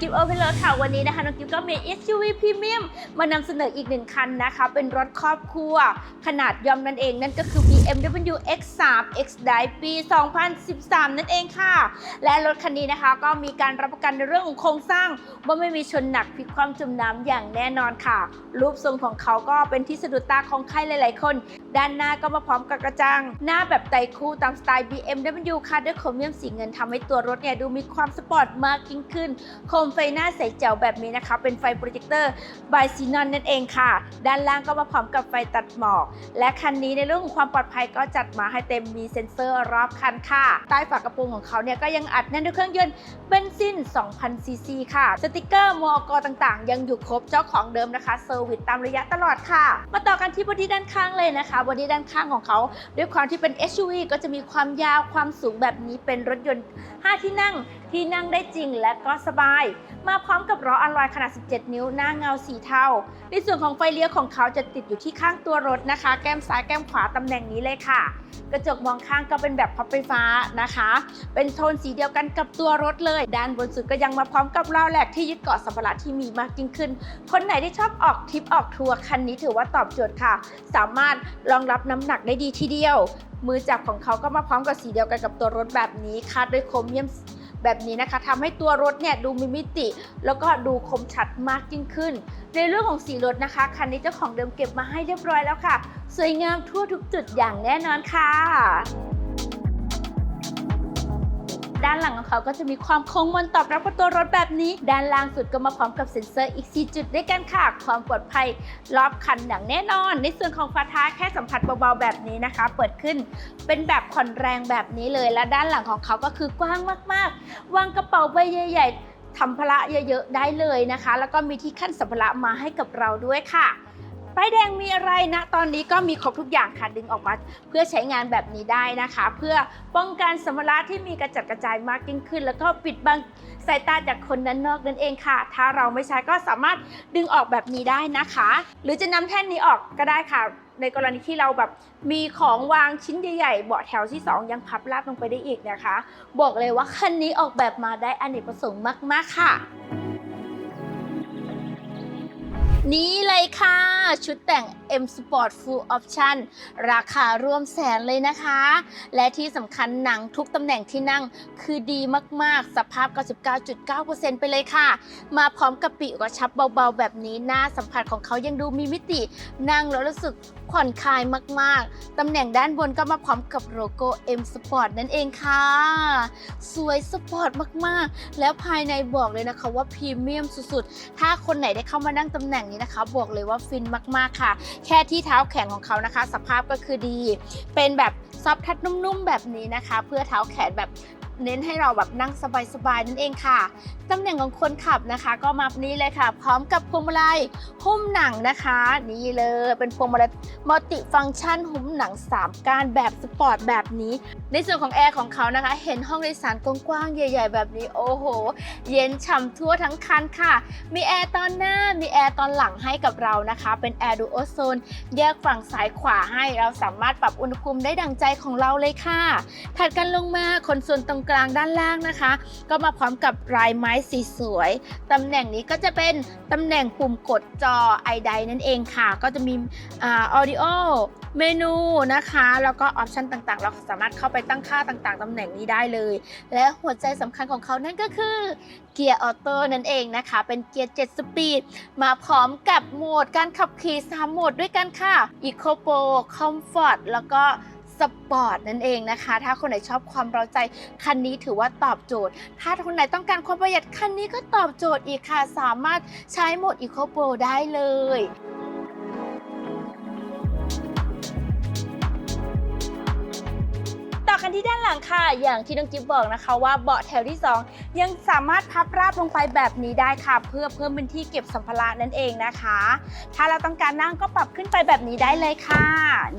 กิฟต์โอเพนเลค่ะ วันนี้นะคะน้องกิฟต์ก็มี SUV Premium มานำเสนออีกหนึ่งคันนะคะ เป็นรถครอบครัว ขนาดย่อมนั่นเอง นั่นก็คือ BMW X3 X Drive ปี 2013 นั่นเองค่ะ และรถคันนี้นะคะ ก็มีการรับประกันในเรื่องของโครงสร้าง ว่าไม่มีชนหนักพลิกความจมน้ำอย่างแน่นอนค่ะ รูปทรงของเขาก็เป็นที่สะดุดตาของใครหลาย ๆ คนด้านหน้าก็มาพร้อมกับกระจัง หน้าแบบไตคู่ตามสไตล์ BMW ค่ะด้วยโครเมียมสีเงินทำให้ตัวรถเนี่ยดูมีความสปอร์ตมากยิ่งขึ้น โคมไฟหน้าใสแจ๋วแบบนี้นะคะ เป็นไฟโปรเจคเตอร์บายซีนอนนั่นเองค่ะ ด้านล่างก็มาพร้อมกับไฟตัดหมอก และคันนี้ในเรื่องของความปลอดภัยก็จัดมาให้เต็มมีเซ็นเซอร์รอบคันค่ะ ใต้ฝากระโปรงของเขาเนี่ยก็ยังอัดแน่นด้วยเครื่องยนต์เบนซิน 2,000 ซีซีค่ะ สติกเกอร์มอกต่างๆ ยังอยู่ครบเจ้าของเดิมนะคะเซอร์วิสตามระยะตลอดค่ะ มาต่อกันที่บอดี้ด้านข้างเลยนะคะบอดี้ด้านข้างของเขา ด้วยความที่เป็น SUV ก็จะมีความยาวความสูงแบบนี้เป็นรถยนต์ 5 ที่นั่งที่นั่งได้จริงและก็สบาย มาพร้อมกับล้ออลลอยขนาด 17 นิ้วหน้าเงาสีเทา ในส่วนของไฟเลี้ยวของเขาจะติดอยู่ที่ข้างตัวรถนะคะ แก้มซ้ายแก้มขวาตำแหน่งนี้เลยค่ะ กระจกมองข้างก็เป็นแบบพับไฟฟ้านะคะ เป็นโทนสีเดียวกันกับตัวรถเลย ด้านบนสุดก็ยังมาพร้อมกับราวแหลกที่ยึดเกาะสัมภาระที่มีมากยิ่งขึ้น คนไหนที่ชอบออกทริปออกทัวร์คันนี้ถือว่าตอบโจทย์ค่ะ สามารถรองรับน้ำหนักได้ดีทีเดียว มือจับของเขาก็มาพร้อมกับสีเดียวกันกับตัวรถแบบนี้คาดด้วยโครเมียม แบบนี้นะคะทำให้ตัวรถเนี่ยดูมีมิติ แล้วก็ดูคมชัดมากยิ่งขึ้น ในเรื่องของสีรถนะคะ คันนี้เจ้าของเดิมเก็บมาให้เรียบร้อยแล้วค่ะ สวยงามทั่วทุกจุดอย่างแน่นอนค่ะ ด้านหลังของเขาก็จะมีความคงมนตอบรับกับตัวรถแบบนี้ ด้านล่างสุดก็มาพร้อมกับเซ็นเซอร์อีก 4 จุดด้วยกันค่ะ ความปลอดภัยรอบคันอย่างแน่นอน ในส่วนของฝาท้ายแค่สัมผัสเบาๆแบบนี้นะคะ เปิดขึ้นเป็นแบบผ่อนแรงแบบนี้เลย และด้านหลังของเขาก็คือกว้างมากๆ วางกระเป๋าใบใหญ่ๆทำพละเยอะๆได้เลยนะคะ แล้วก็มีที่ขั้นสัมภาระมาให้กับเราด้วยค่ะ ป้ายแดงมีอะไรนะ ตอนนี้ก็มีครบทุกอย่างค่ะดึงออกมา เพื่อใช้งานแบบนี้ได้นะคะ เพื่อป้องกันสัมภาระที่มีกระจัดกระจายมากยิ่งขึ้น แล้วก็ปิดบังสายตาจากคนด้านนอกนั่นเองค่ะ ถ้าเราไม่ใช้ก็สามารถดึงออกแบบนี้ได้นะคะ หรือจะนำแท่นนี้ออกก็ได้ค่ะ ในกรณีที่เราแบบมีของวางชิ้นใหญ่ๆเบาะแถวที่ 2 ยังพับลาดลงไปได้อีกนะคะ บอกเลยว่าคันนี้ออกแบบมาได้อเนกประสงค์มาก ๆ ค่ะ นี่เลยค่ะ ชุดแต่ง M Sport Full Option ราคาร่วมแสนเลยนะคะ และที่สำคัญหนังทุกตำแหน่งที่นั่งคือดีมากๆ สภาพ 99.9%ไปเลยค่ะ มาพร้อมกับปีกกระชับเบาๆ แบบนี้หน้าสัมผัสของเขายังดูมีมิติ นั่งแล้วรู้สึกผ่อนคลายมากๆ ตำแหน่งด้านบนก็มาพร้อมกับโลโก้ M Sport นั่นเองค่ะ สวยสปอร์ตมากๆ แล้วภายในบอกเลยนะคะว่าพรีเมียมสุดๆ ถ้าคนไหนได้เข้ามานั่งตำแหน่งนี้นะคะ บอกเลยว่าฟินมากๆค่ะแค่ที่เท้าแขนของเขานะคะ สภาพก็คือดี เป็นแบบซอฟทัดนุ่มๆแบบนี้นะคะ เพื่อเท้าแขนแบบ เน้นให้เราแบบนั่งสบายๆนั่นเองค่ะตำแหน่งของคนขับนะคะ ก็มานี้เลยค่ะ พร้อมกับพวงมาลัยหุ้มหนังนะคะ นี่เลยเป็นพวงมาลัยมัลติฟังก์ชันหุ้มหนัง 3ก้านแบบสปอร์ตแบบนี้ ในส่วนของแอร์ของเขานะคะ เห็นห้องโดยสารกว้างๆใหญ่ ๆ แบบนี้โอ้โห เย็นฉ่ำทั่วทั้งคันค่ะ มีแอร์ตอนหน้ามีแอร์ตอนหลังให้กับเรานะคะ เป็นแอร์ดูโอโซนแยกฝั่งซ้ายขวาให้เราสามารถปรับอุณหภูมิได้ดังใจของเราเลยค่ะถัดกันลงมาคนส่วนตรงกลางด้านล่างนะคะ ก็มาพร้อมกับลายไม้สีสวยตำแหน่งนี้ก็จะเป็นตำแหน่งปุ่มกดจอไอไดนั่นเองค่ะ ก็จะมีอ่า audio เมนูนะคะ แล้วก็ออปชันต่างๆ เราสามารถเข้าไปตั้งค่าต่างๆตำแหน่งนี้ได้เลย และหัวใจสำคัญของเขานั่นก็คือเกียร์ออโต้นั่นเองนะคะ เป็นเกียร์ 7 สปีด มาพร้อมกับโหมดการขับขี่ 3 โหมดด้วยกันค่ะ Eco Pro Comfort แล้วก็ สปอร์ตนั่นเองนะคะ ถ้าคนไหนชอบความเร้าใจคันนี้ถือว่าตอบโจทย์ ถ้าคนไหนต้องการความประหยัดคันนี้ก็ตอบโจทย์อีกค่ะ สามารถใช้โหมด Eco Pro ได้เลย อกันที่ด้านหลังค่ะ อย่างที่น้องจิ๊บบอกนะคะ ว่าเบาะแถวที่ 2 ยังสามารถพับราบลงไปแบบนี้ได้ค่ะ เพื่อเพิ่มพื้นที่เก็บสัมภาระนั่นเองนะคะ ถ้าเราต้องการนั่งก็ปรับขึ้นไปแบบนี้ได้เลยค่ะ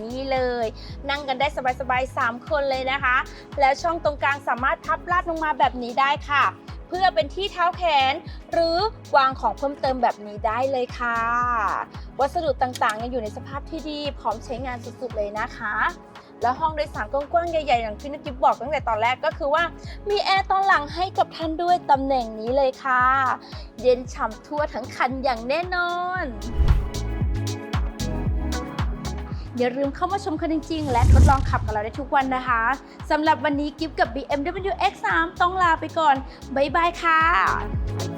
นี่เลย นั่งกันได้สบายๆ3คนเลยนะคะ แล้วช่องตรงกลางสามารถพับราบลงมาแบบนี้ได้ค่ะ เพื่อเป็นที่เท้าแขน หรือวางของเพิ่มเติมแบบนี้ได้เลยค่ะ วัสดุต่างๆยังอยู่ในสภาพที่ดีพร้อมใช้งานสุดๆเลยนะคะ แล้วห้องโดยสารกว้างๆใหญ่ๆอย่างที่นักกิฟบอกตั้งแต่ตอนแรกก็คือว่า มีแอร์ตอนหลังให้กับท่านด้วยตำแหน่งนี้เลยค่ะ เย็นฉ่ำทั่วทั้งคันอย่างแน่นอนอย่าลืมเข้ามาชมกันจริง ๆ และทดลองขับกับเราได้ทุกวันนะคะสำหรับวันนี้กิฟกับ BMW X3 ต้องลาไปก่อน บ๊ายบายค่ะ